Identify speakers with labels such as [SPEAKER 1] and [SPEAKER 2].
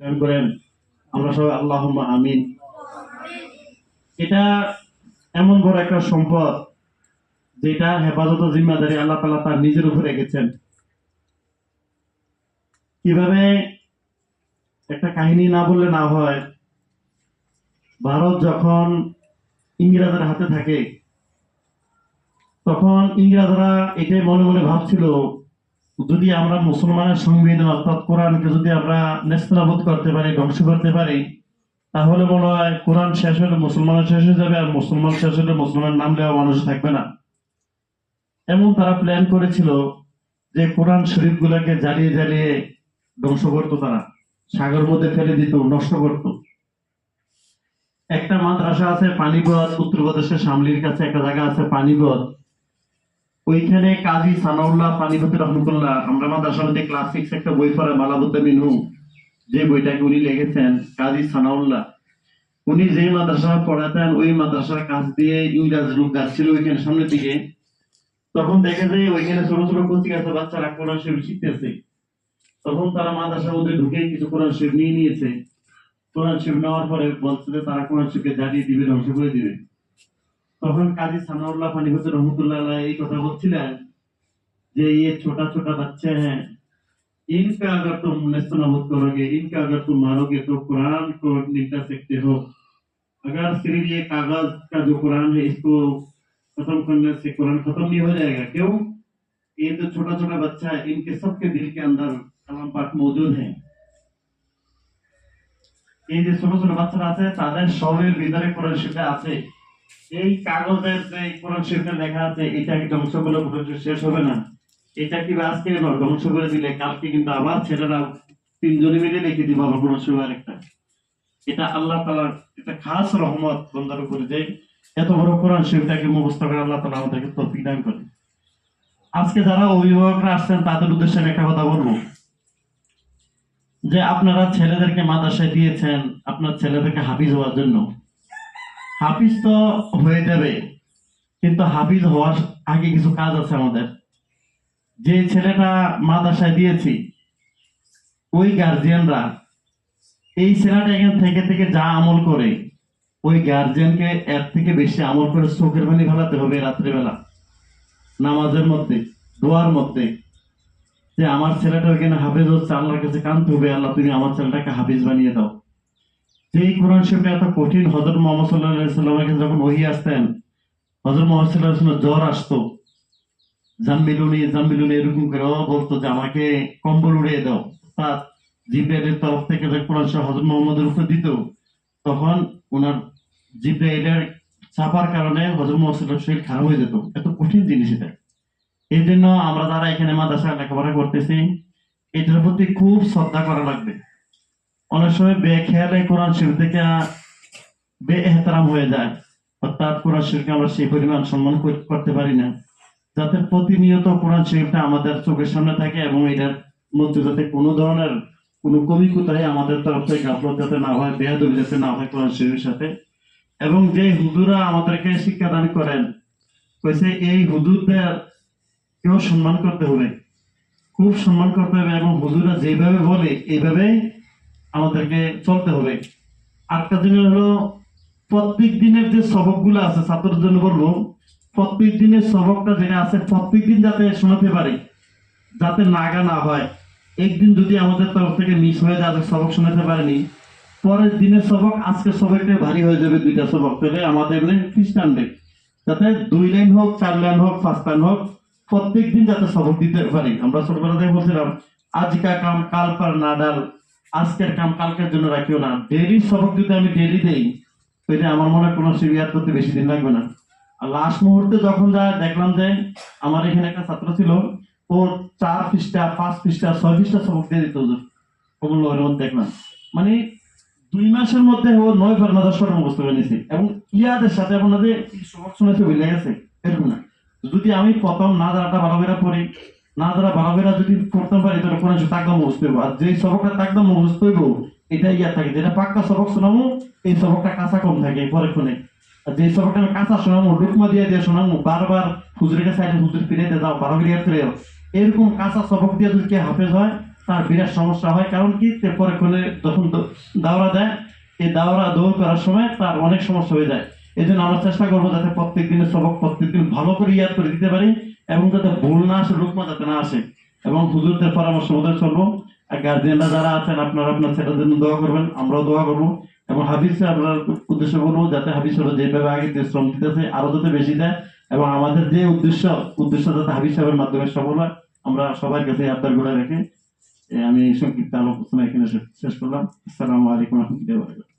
[SPEAKER 1] করেন আমরা সবাই আল্লাহ আমিন। এটা এমন বড় একটা সম্পদ যেটা হেফাজত জিম্মাদারি আল্লাহ তালা তার নিজের উপর রেখেছেন। কীভাবে একটা কাহিনী না বললে না হয়, ভারত যখন ইংরেজের হাতে থাকে, তখন ইংরেজরা এটাই মনে মনে ভাবছিল যদি আমরা মুসলমানের সংবিধান, অর্থাৎ কোরআনকে যদি আমরা নেস্তনাবোধ করতে পারি, ধ্বংস করতে পারি, তাহলে মনে হয় কোরআন শেষ হলে মুসলমান শেষ হয়ে যাবে, আর মুসলমান শেষ হলে মুসলমান নাম দেওয়া মানুষ থাকবে না। এমন তারা প্ল্যান করেছিল যে কোরআন শরীফ গুলাকে জ্বালিয়ে জ্বালিয়ে ধ্বংস করতো তারা। সাগর মধ্যে ফেলে দিত, নষ্ট করত। একটা মাদ্রাসা আছে, পানিপথ উত্তরপ্রদেশের সামলির কাছে একটা জায়গা আছে, পানিপথ। ওইখানে কাজী সানাউল্লাহ পানিপতি রহমতুল্লাহ, আমরা মাদ্রাসা মধ্যে ক্লাস সিক্স একটা বই পড়ে মালাবুদ্দা মিনু যে বইটাকে উনি লিখেছেন, কাজী সানাউল্লাহ। উনি যে মাদ্রাসা পড়াতেন, ওই মাদ্রাসার কাছ দিয়ে ইংরাজ লোক যাচ্ছিল ওইখানে সামনের দিকে। তখন দেখে যে ওইখানে ছোট ছোট গাছের বাচ্চারা কোরআন শরীফ শিখতেছে। তখন তারা মাদ্রাসার মধ্যে ঢুকে কিছু কোরআন শরীফ নিয়ে নিয়েছে। কোরআন শরীফ নেওয়ার পরে বলছে যে তারা কোরআন শরীফকে জ্বালিয়ে দিবে, ধ্বংস করে দিবে। তখন কাজী সানাউল্লাহ পানিপতি রহমতুল্লাহ আলাইহ এই কথা বলছিলেন যে ये छोटा छोटा बच्चे हैं इनका अगर तुम नेस्तनाबूद करोगे इनका अगर तुम मारोगे तो कुरान को निपटा सकते हो अगर सिर्फ ये कागज का जो कुरान है इसको खत्म करने से कुरान खत्म नहीं हो जाएगा क्यों ये जो छोटा छोटा बच्चा है इनके सबके दिल के अंदर कलाम पाक मौजूद है এই যে ছোট ছোট বাচ্চারা আছে তাদের সবের ভিতরে কোরআন শরীফে আছে এই কাগজের যে কোরআন শরীফে লেখা আছে, এটা কি ধ্বংস করলে কোরআন শেষ হবে না? এটা কি আজকে নয় ধ্বংস করে দিলে, কালকে কিন্তু আবার ছেলেরা তিনজনে মিলে লিখে দিব কোরআন শরীফ আরেকটা এটা আল্লাহ তালার একটা খাস রহমত বন্দার উপরে যে এত বড় কোরআন শরীফটাকে মুখস্থ করে আল্লাহ তালা আমাদেরকে তৌফিক দান করে। আজকে যারা অভিভাবকরা আসছেন, তাদের উদ্দেশ্যে আমি একটা কথা বলব। যে আপনারা ছেলেদেরকে মাদ্রাসায় দিয়েছেন, আপনার ছেলেদেরকে হাফিজ হওয়ার জন্য। হাফিজ তো হয়ে যাবে। কিন্তু হাফিজ হওয়ার আগে কিছু কাজ আছে আমাদের। যে ছেলেটা মাদ্রাসায় দিয়েছি, ওই গার্জিয়ানরা এই ছেলেটা এখান থেকে থেকে যা আমল করে, ওই গার্জিয়ানকে এর থেকে বেশি আমল করে চোখের পানি ফেলাতে হবে রাত্রিবেলা। নামাজের মধ্যে, দোয়ার মধ্যে। যে আমার ছেলেটা ওইখানে হাফিজ হচ্ছে, আল্লাহর কাছে কানতে হবে, আল্লাহ তুমি আমার ছেলেটাকে হাফিজ বানিয়ে দাও। এই কোরআন শরীফটা এত কঠিন হজরত মোহাম্মদ সাল্লাহ সাল্লামের কাছে যখন ওহি আসতেন, হজরত মোহাম্মদ সাল্লাহ সাল্লাম জ্বর আসতো। জাম্বিলুনি জাম্বিলুনি এরকম করে, ও, বলতো যে আমাকে কম্বল উড়িয়ে দাও। তার জিব্রাইলের তরফ থেকে যে কোরআন শরীফ হজরত মোহাম্মদের উপর দিত, তখন ওনার জিব্রাইলের চাপার কারণে হজরত মোহাম্মদ সাল্লাহ শরীর খারাপ হয়ে যেত। এত কঠিন জিনিস এটা। এই জন্য আমরা যারা এখানে মাদ্রাসায় লেখাপড়া করতেছি, এটার প্রতি খুব শ্রদ্ধা করা লাগবে। অনেক সময় বেখেয়ালে কোরআন শরীফ থেকে বে এহতারাম হয়ে যায়। অর্থাৎ কোরআন শরীফকে আমরা সেই পরিমাণ সম্মান কর- করতে পারি না। যাতে প্রতিনিয়ত কোরআন শরীফটা আমাদের চোখের সামনে থাকে এবং এটার মধ্যে যাতে কোনো ধরনের কোনো কমি কোথায় আমাদের তরফ থেকে গাফলত যাতে না হয় বেহাদবি যাতে না হয় কোরআন শরীফের সাথে। এবং যে হুদুরা আমাদেরকে শিক্ষাদান করেন, কইছে এই হুজুরদের কেউ সম্মান করতে হবে। খুব সম্মান করতে হবে এবং হুজুরা যেভাবে বলে এইভাবে আমাদেরকে চলতে হবে। আরেকটা দিনের হলো প্রত্যেক দিনের যে সবকগুলো আছে ছাত্রদের জন্য বলব, প্রত্যেক দিনের সবকটা যেটা আছে, প্রত্যেক দিন যাতে শোনাতে পারি, যাতে নাগা না হয়। একদিন যদি আমাদের তরফ থেকে মিস হয়ে যায় সবক শোনাতে পারেনি, পরের দিনের সবক, আজকে সবকটা ভারী হয়ে যাবে দুইটা সবক তাহলে আমাদের এমনি খ্রিস্টান ডে যাতে দুই লাইন হোক, চার লাইন হোক, পাঁচ লাইন হোক, প্রত্যেক দিন যাতে সবক দিতে পারি। আমরা ছোটবেলা থেকে বলছিলাম, আজকা কাম কাল পার না ডাল আজকের কাম কালকের জন্য রাখিও না। ডেলি সবক যদি আমি ডেলি দেই তাহলে আমার মনে হয় কোনো সিরিয়ার করতে বেশি দিন লাগবে না। আর লাস্ট মুহূর্তে যখন যা দেখলাম যে আমার এখানে একটা ছাত্র ছিল, ও চার পৃষ্ঠা, পাঁচ পৃষ্ঠা, ছয় পৃষ্ঠা সবক দিয়ে দিত হুজুর। মধ্যে দেখলাম। মানে দুই মাসের মধ্যে ও নয় বার না দশ বার মুখস্থ করে নিয়েছে এবং ইয়াদের সাথে আপনাদের সবক শুনেছে বুঝলে গেছে, এরকম না। যদি আমি প্রথম না দাঁড়াটা ভালো করে পড়ি না যারা ভালো করে যদি পড়তে পারি কোনো তাকদম মুখস্থ হইব। আর যে সবকটা তাকদম মুখস্থ হইব এটা ইয়া থাকে। যেটা পাক্কা সবক শোনামো, এই সবকটা কাঁচা কম থাকে, পরে ফোনে আর যে সবকটা আমি কাঁচা শোনামো ডুকমা দিয়ে দিয়ে শোনামো, বারবার হুজুরের সাইডে হুজুর ফিরে দিয়ে যাও বারো মিলিয়ার ফিরে এরকম কাঁচা সবক দিয়ে যদি হাফেজ হয়, তার বিরাট সমস্যা হয়। কারণ কি? তে পরে কোনে যখন দাওরা দেয়, এই দাওরা দৌড় করার সময় তার অনেক সমস্যা হয়ে যায়। এই জন্য আমরা চেষ্টা করব যাতে প্রত্যেক দিনের সবক প্রত্যেক দিন ভালো করে ইয়াদ করে দিতে পারি এবং যাতে ভুল না আসে লুকমা যাতে না আসে। এবং হুজুরদের পরামর্শ মতো চলবো। আর গার্জিয়ানরা যারা আছেন, আপনারা আপনার ছেলেদের জন্য দোয়া করবেন, আমরাও দোয়া করব। এবং হাবিসে আপনার উদ্দেশ্য করব যাতে হাবিস হলো যেভাবে আগে যে শ্রম দিতেছে, আরও যাতে বেশি দেয়। এবং আমাদের যে উদ্দেশ্য উদ্দেশ্য যাতে হাবিস সাহেবের মাধ্যমে সফল হয়, আমরা সবার কাছে আবদার করে রেখে আমি সংক্ষিপ্ত আলোচনা এখানে শেষ করলাম। আসসালামু আলাইকুম রহমতুল্লাহ